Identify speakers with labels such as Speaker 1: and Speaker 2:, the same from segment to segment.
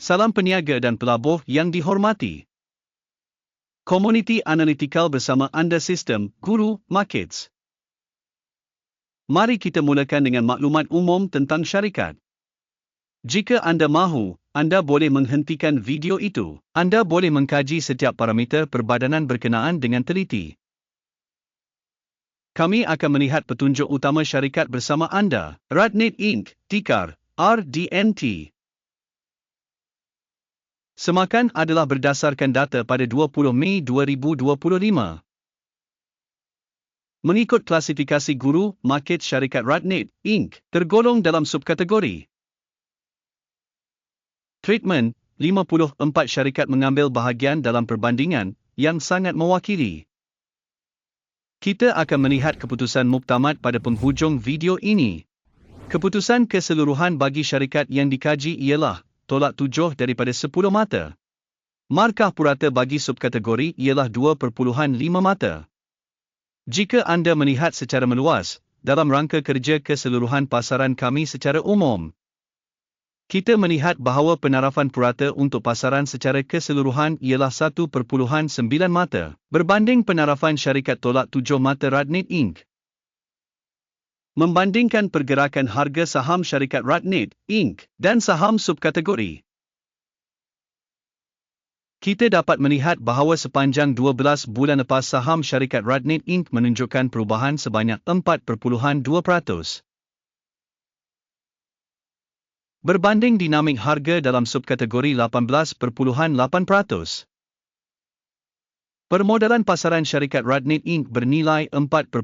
Speaker 1: Salam peniaga dan pelabur yang dihormati. Community Analytical bersama anda sistem Guru Markets. Mari kita mulakan dengan maklumat umum tentang syarikat. Jika anda mahu, anda boleh menghentikan video itu. Anda boleh mengkaji setiap parameter perbadanan berkenaan dengan teliti. Kami akan melihat petunjuk utama syarikat bersama anda. Radnet Inc. Tikar RDNT. Semakan adalah berdasarkan data pada 20 Mei 2025. Mengikut klasifikasi guru, market syarikat Radnet, Inc. tergolong dalam subkategori. Treatment, 54 syarikat mengambil bahagian dalam perbandingan yang sangat mewakili. Kita akan melihat keputusan muktamad pada penghujung video ini. Keputusan keseluruhan bagi syarikat yang dikaji ialah tolak tujuh daripada sepuluh mata. Markah purata bagi subkategori ialah 2.5 mata. Jika anda melihat secara meluas, dalam rangka kerja keseluruhan pasaran kami secara umum, kita melihat bahawa penarafan purata untuk pasaran secara keseluruhan ialah 1.9 mata, berbanding penarafan syarikat tolak tujuh mata Radnet Inc. Membandingkan pergerakan harga saham syarikat Radnet, Inc. dan saham subkategori. Kita dapat melihat bahawa sepanjang 12 bulan lepas saham syarikat Radnet Inc. menunjukkan perubahan sebanyak 4.2%. Berbanding dinamik harga dalam subkategori 18.8%. Permodalan pasaran syarikat Radnet Inc. bernilai 4.55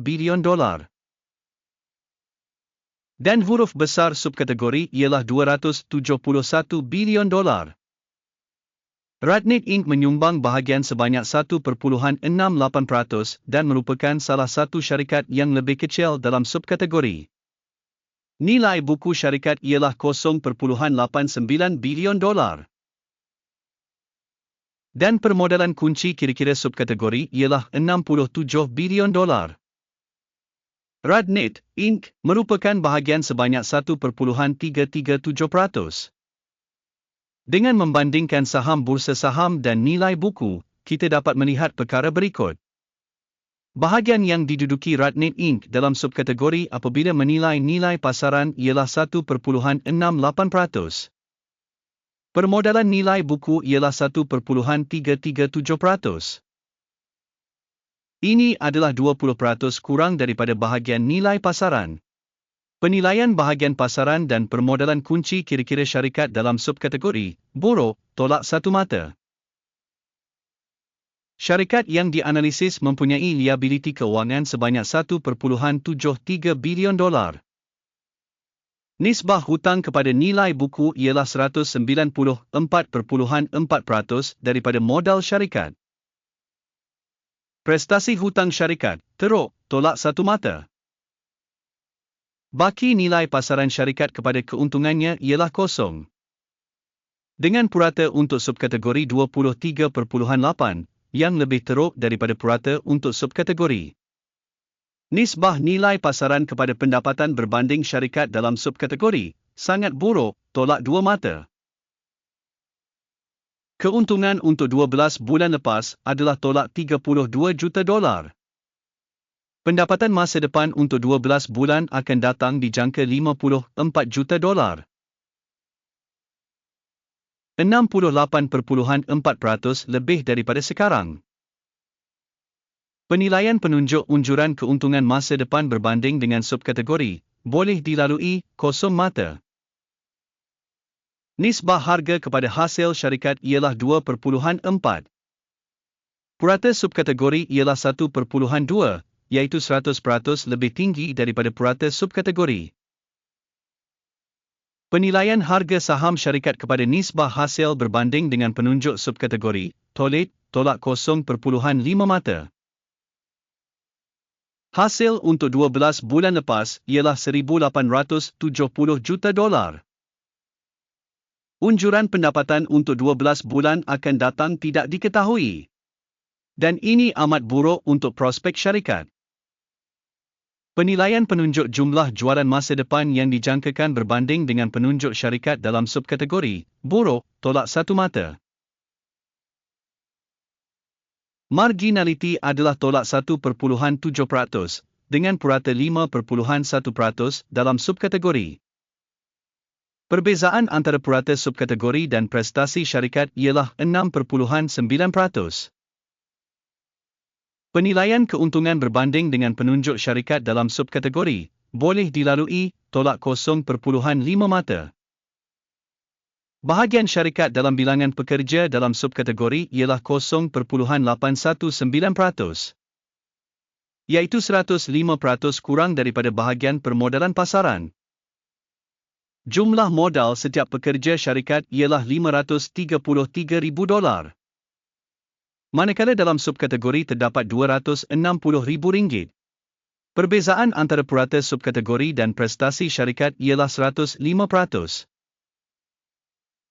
Speaker 1: bilion dolar. Dan huruf besar subkategori ialah 271 bilion dolar. Radnet Inc. menyumbang bahagian sebanyak 1.68% dan merupakan salah satu syarikat yang lebih kecil dalam subkategori. Nilai buku syarikat ialah 0.89 bilion dolar dan permodalan kunci kira-kira subkategori ialah 67 bilion dolar. Radnet, Inc. merupakan bahagian sebanyak 1.337%. Dengan membandingkan saham bursa saham dan nilai buku, kita dapat melihat perkara berikut. Bahagian yang diduduki Radnet Inc. dalam subkategori apabila menilai nilai pasaran ialah 1.68%. Permodalan nilai buku ialah 1.337%. Ini adalah 20% kurang daripada bahagian nilai pasaran. Penilaian bahagian pasaran dan permodalan kunci kira-kira syarikat dalam subkategori, borok, tolak satu mata. Syarikat yang dianalisis mempunyai liability keuangan sebanyak 1.73 bilion dolar. Nisbah hutang kepada nilai buku ialah 194.4% daripada modal syarikat. Prestasi hutang syarikat, teruk, tolak satu mata. Baki nilai pasaran syarikat kepada keuntungannya ialah kosong. Dengan purata untuk subkategori 23.8, yang lebih teruk daripada purata untuk subkategori Nisbah nilai pasaran kepada pendapatan berbanding syarikat dalam subkategori sangat buruk, tolak dua mata. Keuntungan untuk 12 bulan lepas adalah tolak 32 juta dolar. Pendapatan masa depan untuk 12 bulan akan datang dijangka 54 juta dolar. 68.4% lebih daripada sekarang. Penilaian penunjuk unjuran keuntungan masa depan berbanding dengan subkategori boleh dilalui kosong mata. Nisbah harga kepada hasil syarikat ialah 2.4. Purata subkategori ialah 1.2, iaitu 100% lebih tinggi daripada purata subkategori. Penilaian harga saham syarikat kepada nisbah hasil berbanding dengan penunjuk subkategori, tolit, tolak 0.5 mata. Hasil untuk 12 bulan lepas ialah 1,870 juta dolar. Unjuran pendapatan untuk 12 bulan akan datang tidak diketahui. Dan ini amat buruk untuk prospek syarikat. Penilaian penunjuk jumlah jualan masa depan yang dijangkakan berbanding dengan penunjuk syarikat dalam subkategori, buruk, tolak satu mata. Marginality adalah tolak 1.7% dengan purata 5.1% dalam subkategori. Perbezaan antara purata subkategori dan prestasi syarikat ialah 6.9%. Penilaian keuntungan berbanding dengan penunjuk syarikat dalam subkategori boleh dilalui tolak 0.5 mata. Bahagian syarikat dalam bilangan pekerja dalam subkategori ialah 0.819%, iaitu 105% kurang daripada bahagian permodalan pasaran. Jumlah modal setiap pekerja syarikat ialah 533,000 dolar manakala dalam subkategori terdapat RM260,000. Perbezaan antara purata subkategori dan prestasi syarikat ialah 105%.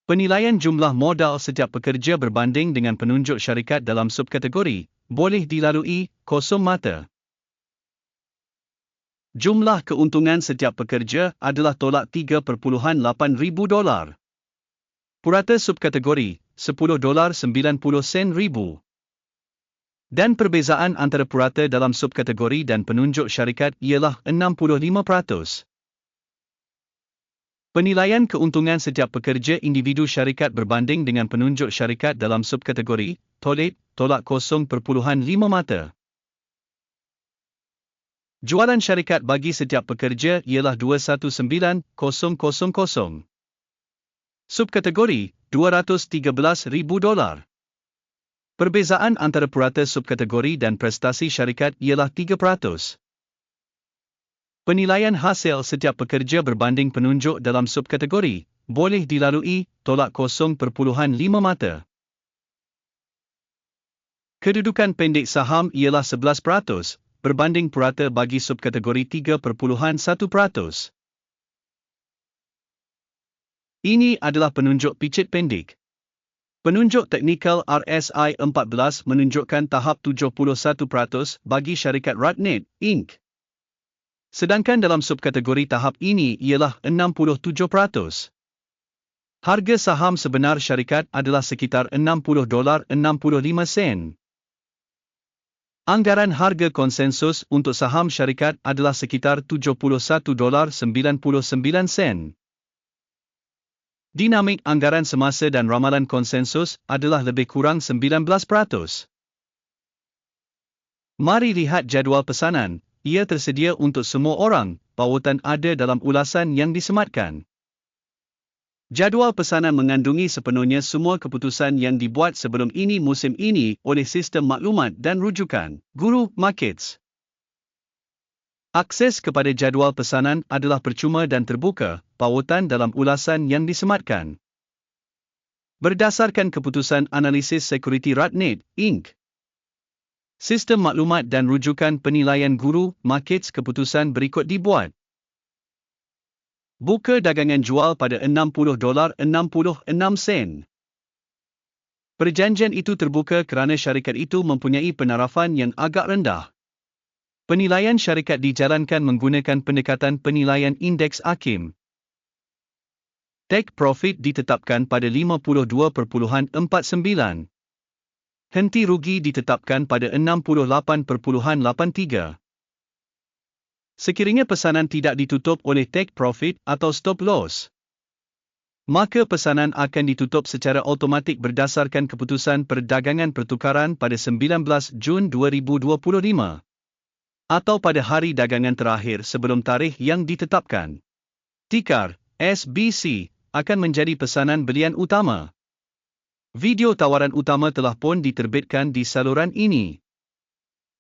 Speaker 1: Penilaian jumlah modal setiap pekerja berbanding dengan penunjuk syarikat dalam subkategori boleh dilalui kosong mata. Jumlah keuntungan setiap pekerja adalah tolak 3.8 ribu dolar. Purata subkategori, 10 dolar 90 sen ribu. Dan perbezaan antara purata dalam subkategori dan penunjuk syarikat ialah 65%. Penilaian keuntungan setiap pekerja individu syarikat berbanding dengan penunjuk syarikat dalam subkategori, tolit, tolak 0.5 mata. Jualan syarikat bagi setiap pekerja ialah 219,000. Subkategori, 213,000 dolar. Perbezaan antara purata subkategori dan prestasi syarikat ialah 3%. Penilaian hasil setiap pekerja berbanding penunjuk dalam subkategori boleh dilalui tolak 0.5 mata. Kedudukan pendek saham ialah 11% berbanding purata bagi subkategori 3.1%. Ini adalah penunjuk picit pendek. Penunjuk teknikal RSI 14 menunjukkan tahap 71% bagi syarikat Ratnet, Inc. Sedangkan dalam subkategori tahap ini ialah 67%. Harga saham sebenar syarikat adalah sekitar 60 dolar 65 sen. Anggaran harga konsensus untuk saham syarikat adalah sekitar 71 dolar 99 sen. Dinamik anggaran semasa dan ramalan konsensus adalah lebih kurang 19%. Mari lihat jadual pesanan. Ia tersedia untuk semua orang. Pautan ada dalam ulasan yang disematkan. Jadual pesanan mengandungi sepenuhnya semua keputusan yang dibuat sebelum ini musim ini oleh sistem maklumat dan rujukan Guru Markets. Akses kepada jadual pesanan adalah percuma dan terbuka, pautan dalam ulasan yang disematkan. Berdasarkan keputusan analisis Security Ratnet, Inc. Sistem maklumat dan rujukan penilaian guru, markets keputusan berikut dibuat. Buka dagangan jual pada 60 dolar 66 sen. Perjanjian itu terbuka kerana syarikat itu mempunyai penarafan yang agak rendah. Penilaian syarikat dijalankan menggunakan pendekatan penilaian indeks AKIM. Take profit ditetapkan pada 52.49. Henti rugi ditetapkan pada 68.83. Sekiranya pesanan tidak ditutup oleh take profit atau stop loss, maka pesanan akan ditutup secara automatik berdasarkan keputusan perdagangan pertukaran pada 19 Jun 2025 atau pada hari dagangan terakhir sebelum tarikh yang ditetapkan. Tikar, SBC, akan menjadi pesanan belian utama. Video tawaran utama telah pun diterbitkan di saluran ini.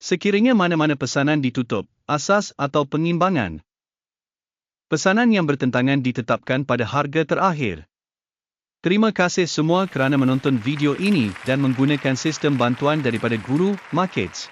Speaker 1: Sekiranya mana-mana pesanan ditutup, asas atau pengimbangan. Pesanan yang bertentangan ditetapkan pada harga terakhir. Terima kasih semua kerana menonton video ini dan menggunakan sistem bantuan daripada Guru Markets.